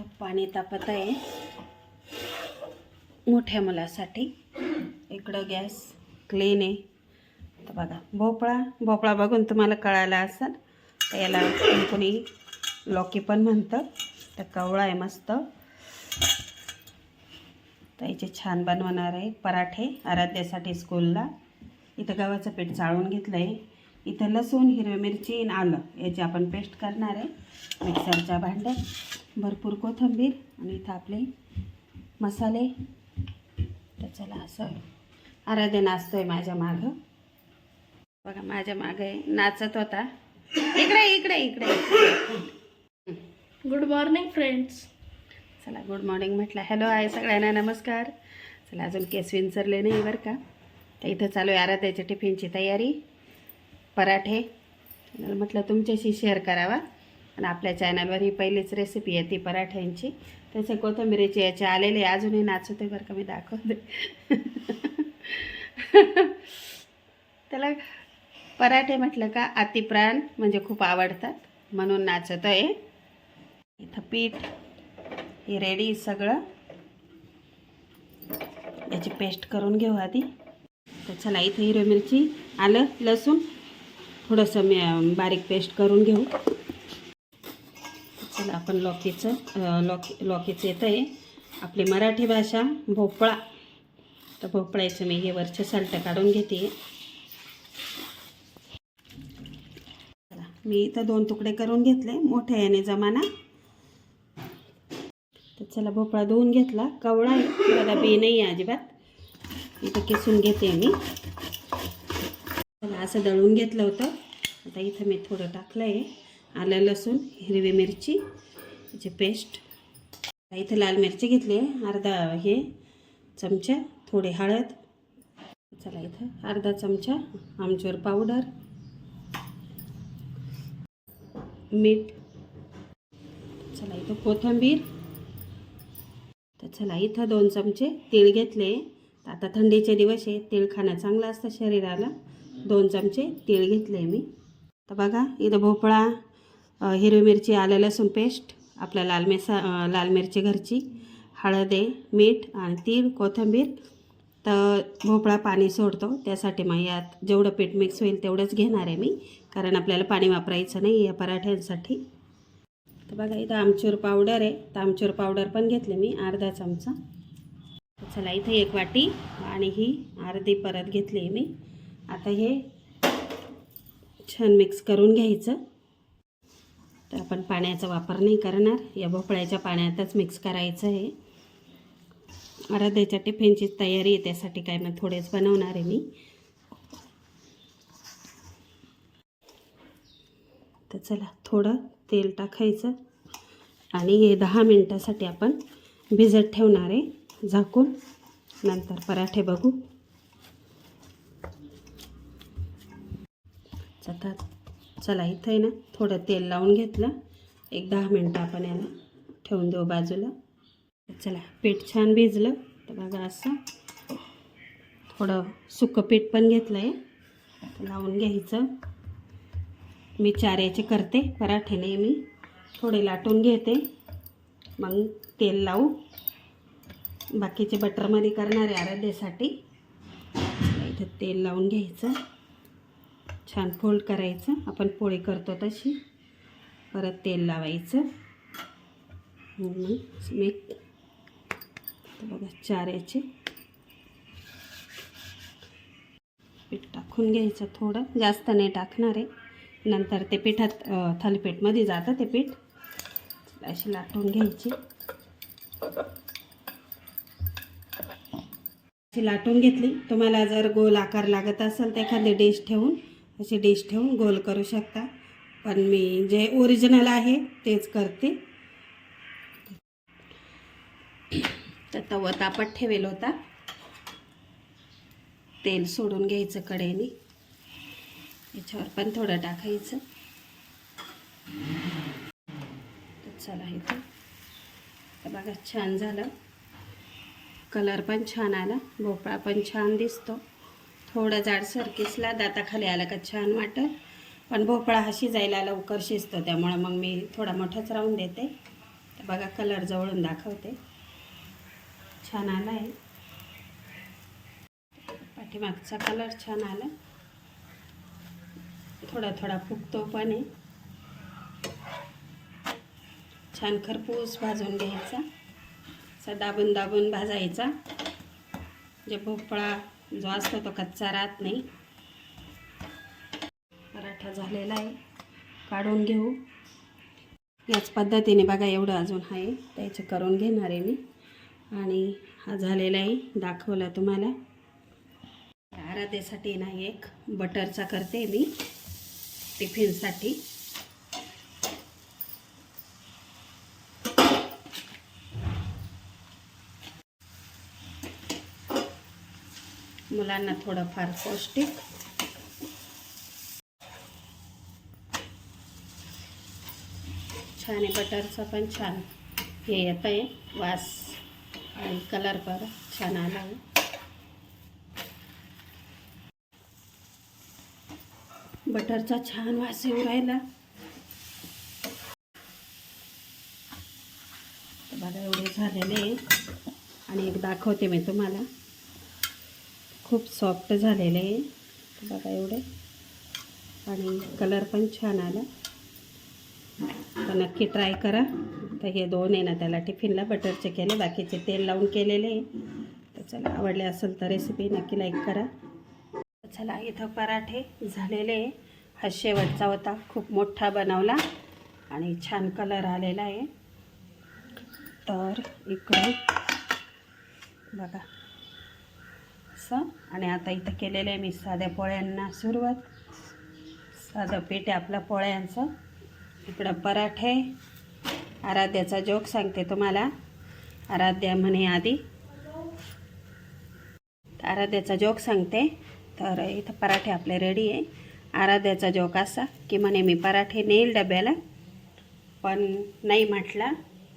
इथं पाणी तापत आहे मोठ्या मुलासाठी. इकडं गॅस क्लीन आहे. तर बघा भोपळा भोपळा बघून तुम्हाला कळायला असेल तर याला कोणी लॉकी पण म्हणतं. तर कवळा आहे मस्त. तर याचे छान बनवणार आहे पराठे आराध्यासाठी स्कूलला. इथं गव्हाचं पीठ चाळून घेतलं आहे इथं लसूण हिरवी मिरची आणि आलं. याची आपण पेस्ट करणार आहे. मिक्सरच्या भांड्यात भरपूर कोथिंबीर आणि इथं आपले मसाले. तर चला असं आराध्य नाचतोय माझ्या मागं. बघा माझ्या मागे नाचत होता. इकडे इकडे इकडे. गुड मॉर्निंग फ्रेंड्स चला गुड मॉर्निंग म्हटलं. हॅलो आहे सगळ्यांना नमस्कार. चला अजून केस विंचरले नाही बरं का? तर इथं चालू आहे आराध्याच्या टिफिनची तयारी. पराठे. म्हटलं तुमच्याशी शेअर करावा. आणि आपल्या चॅनलवर ही पहिलीच रेसिपी आहे ती पराठ्यांची. तसे कोथंबिरीचे याचे आलेले अजूनही नाचवते बरं का मी दाखवते. त्याला पराठे म्हटलं का अतिप्राण म्हणजे खूप आवडतात. म्हणून नाचत आहे इथं पीठ हे रेडी सगळं. याची पेस्ट करून घेऊ आधी. तर चला इथं हिरवी मिरची आलं लसूण थोडंसं मी बारीक पेस्ट करून घेऊ. चला आपण लॉकीचं लॉकी लॉकीचं येतं आहे आपली मराठी भाषा भोपळा. तर भोपळ्याचं मी हे वरचे साल्ट काढून घेते. चला मी इथं दोन तुकडे करून घेतले मोठ्या याने जमाना. तर चला भोपळा धुवून घेतला. कवळा आहे त्याला बी नाही आहे अजिबात. इथं किसून घेते मी. चला असं दळून घेतलं होतं. आता इथं मी थोडं टाकलं आहे. आलं लसूण हिरवी मिरची याची पेस्ट. इथं लाल मिरची घेतली आहे अर्धा हे चमचा थोडे हळद. चला इथं अर्धा चमचा आमचूर पावडर. मीठ. चला इथं कोथिंबीर. तर चला इथं दोन चमचे तीळ घेतले आता थंडीचे दिवस आहे तीळ खाणं चांगलं असतं शरीराला. दोन चमचे तीळ घेतले मी. तर बघा इथं भोपळा हिरवी मिरची आलं लसूण पेस्ट आपल्या लाल मिरसा लाल मिरची घरची हळद आहे मीठ आणि तीळ कोथिंबीर. तर भोपळा पाणी सोडतो त्यासाठी मग यात जेवढं पीठ मिक्स होईल तेवढंच घेणार आहे मी कारण आपल्याला पाणी वापरायचं नाही या पराठ्यांसाठी. तर बघा इथं आमचूर पावडर आहे तर आमचूर पावडर पण घेतले मी अर्धा चमचा. चला इथं एक वाटी आणि ही अर्धी परत घेतली मी. आता हे छान मिक्स करून घ्यायचं. तर आपण पाण्याचा वापर नाही करणार. या भोपळ्याच्या पाण्यातच मिक्स करायचं आहे. अर्ध्याच्या टिफिनची तयारी आहे त्यासाठी काय मग थोडेच बनवणार आहे मी. तर चला थोडं तेल टाकायचं. आणि हे दहा मिनटासाठी आपण भिजत ठेवणार आहे. झाकून नंतर पराठे बघू. चला चला इथं आहे ना थोडं तेल लावून घेतलं. एक दहा मिनटं आपण याला ठेवून देऊ बाजूला. चला पीठ छान भिजलं. तर बघा असं थोडं सुकं पीठ पण घेतलं आहे लावून घ्यायचं. मी चाऱ्याचे करते पराठेने मी थोडे लाटून घेते. मग तेल लावू. बाकीचे बटरमध्ये करणारे आराध्यासाठी. इथं तेल लावून घ्यायचं. छान फोल्ड करायचं. आपण पोळी करतो तशी. परत तेल लावायचं. मग मी बघा चार चाऱ्याचे पीठ टाकून घ्यायचं थोडं. जास्त नाही टाकणार आहे. नंतर ते पिठात थालीपीठमध्ये जातं ते पीठ. अशी लाटून घ्यायची. अशी लाटून घेतली. तुम्हाला जर गोल आकार लागत असेल तर एखादी डिश ठेवून अशी डिश ठेवून गोल करू शकता. पण मी जे ओरिजिनल आहे तेच करते. तर तवा तापत ठेवेल होता. तेल सोडून घ्यायचं कडेने याच्यावर पण थोडं टाकायचं. चला इथं तर बघा छान झालं. कलर पण छान आला. भोपळा पण छान दिसतो. थोडं जाडसर किसला दाताखाली आला का छान वाटत पण भोपळा हा शिजायला लवकर शिजतो त्यामुळं मग मी थोडा मोठाच राहून देते. तर बघा कलर जवळून दाखवते. छान आला आहे पाठीमागचा कलर छान आला. थोडा थोडा फुगतो पण आहे. छान खरपूस भाजून घ्यायचा. असा दाबून दाबून भाजायचा. जे भोपळा जो असतो तो कच्चा राहत नाही. पराठा झालेला आहे. काढून घेऊ. याच पद्धतीने बघा एवढं अजून आहे. त्याचं करून घेणार आहे मी. आणि हा झालेला आहे. दाखवला तुम्हाला. आराध्यासाठी ना एक बटरचा करते मी. टिफिनसाठी. मुलांना थोडंफार पौष्टिक. छान आहे बटरचा पण छान. हे येतं आहे वास आणि कलर पण छान आला आहे. बटरचा छान वास येऊ राहिला. बघा एवढे झालेले आहे. आणि एक दाखवते मी तुम्हाला. खूप सॉफ्ट झालेले आहे. बघा एवढे. आणि कलर पण छान आला. तर नक्की ट्राय करा. तर हे दोन आहे ना त्याला टिफिनला बटरचे केले. बाकीचे तेल लावून केलेले आहे. तर चला आवडले असेल तर रेसिपी नक्की लाईक करा. चला इथं पराठे झालेले आहे. हा शेवटचा होता. खूप मोठा बनवला. आणि छान कलर आलेला आहे. तर इकडे बघा. असं. आणि आता इथं केलेलं आहे मी साध्या पोळ्यांना सुरुवात. साधं पीठ आहे आपल्या पोळ्यांचं. इकडं पराठे. आराध्याचा जोक सांगते तुम्हाला. आराध्या म्हणे आधी. आराध्याचा जोक सांगते. तर इथं पराठे आपले रेडी आहे. आराध्याचा जोक असा की म्हणे मी पराठे नेईल डब्याला पण नाही म्हटला.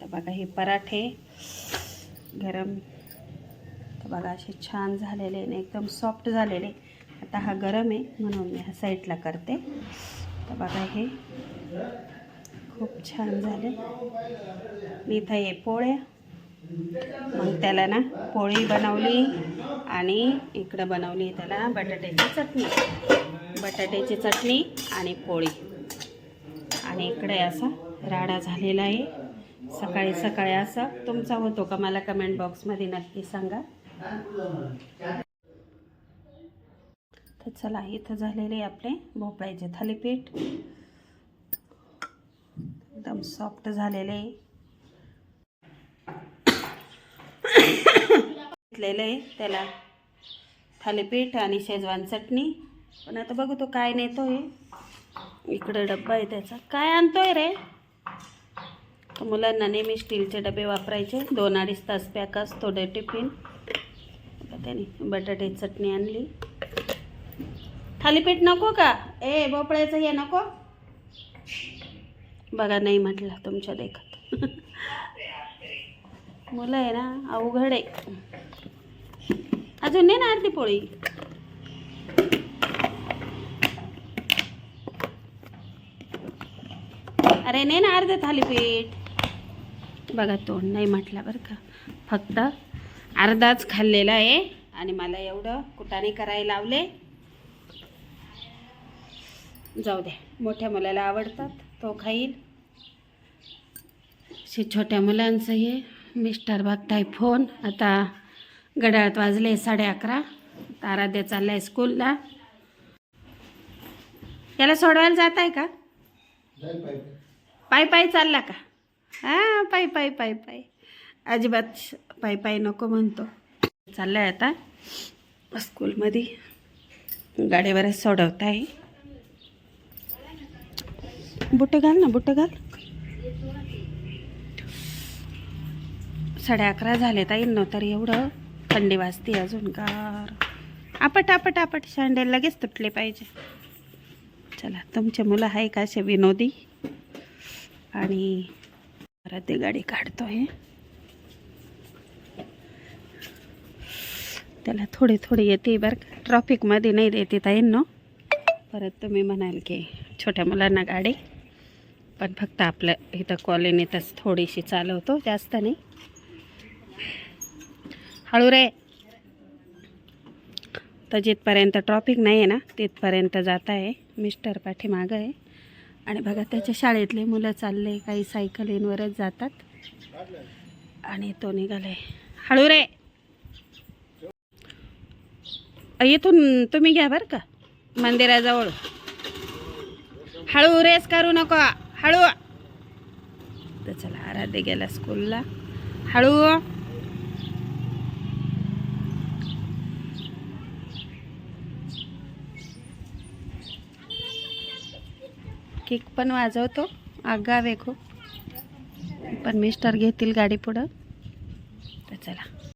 तर बघा हे पराठे गरम बघा असे छान झालेले आणि एकदम सॉफ्ट झालेले. आता हा गरम आहे म्हणून मी ह्या साईडला करते. तर बघा हे खूप छान झाले. मी इथं हे पोळ्या मग त्याला ना पोळी बनवली आणि इकडं बनवली त्याला बटाट्याची चटणी. बटाट्याची चटणी आणि पोळी. आणि इकडे असा राडा झालेला आहे. सकाळी सकाळी असा. तुमचा होतो का? मला कमेंट बॉक्समध्ये नक्की सांगा. तर चला इथं झालेले आपले भोपळ्याचे थालीपीठ. एकदम सॉफ्ट झालेले. घेतलेलं आहे त्याला थालीपीठ आणि शेजवान चटणी. पण आता बघू तो काय नेतो आहे इकडं डब्बा आहे त्याचा. काय आणतोय रे? मुलांना नेहमी स्टीलचे डबे वापरायचे. दोन अडीच तास पॅक असतो डे टिफिन. त्याने बटाट्याची चटणी आणली. थालीपीठ नको का? ए भोपळ्याचं हे नको? बघा नाही म्हटलं तुमच्या देखत मुलं आहे ना अवघड आहे. अजून नाही ना अर्धी पोळी? अरे नाही ना अर्धे थालीपीठ. बघा तोंड नाही म्हटलं बरं का. फक्त अर्धाच खाल्लेला आहे. आणि मला एवढं कुटाणे करायला लावले. जाऊ द्या मोठ्या मुलाला आवडतात तो खाईल. असे छोट्या मुलांचं हे मिस्टर बघताय फोन. आता गडाळात वाजले साडे अकरा. आता आराध्य चाललाय स्कूलला. याला सोडवायला जात आहे का पाय पाय चालला का? हां पाय पाय पाय पाय. अजिबात पाय पाय नको म्हणतो. चालला आहे आता स्कूलमध्ये. गाडीवरच सोडवत आहे. बुटं घाल ना बुटं घाल. साडे अकरा झाले ताई न तर एवढं थंडी वाजते अजून कार आपट आपट आपट शांडे लगेच तुटले पाहिजे. चला तुमचे मुलं आहे का असे विनोदी? आणि परत ते गाडी काढतो आहे त्याला थोडी थोडी येते बरं का. ट्रॉफिकमध्ये नाही देते ताईंनो. परत तुम्ही म्हणाल की छोट्या मुलांना गाडी. पण फक्त आपलं इथं कॉलनीतच थोडीशी चालवतो जास्त नाही. हळू रे. तर जिथपर्यंत ट्रॉफिक नाही आहे ना तिथपर्यंत जात आहे मिस्टर पाठीमागं आहे. आणि बघा त्याच्या शाळेतले मुलं चालले काही सायकलींवरच जातात. आणि तो निघाले हळू रे. इथून तुम्ही घ्या बरं का मंदिराजवळ. हळू रेस करू नको हळू. तर चला आराध्य गेला स्कूलला. हळू. किक पण वाजवतो. आगाव आहे खूप. पण मिस्टर घेतील गाडी पुढं.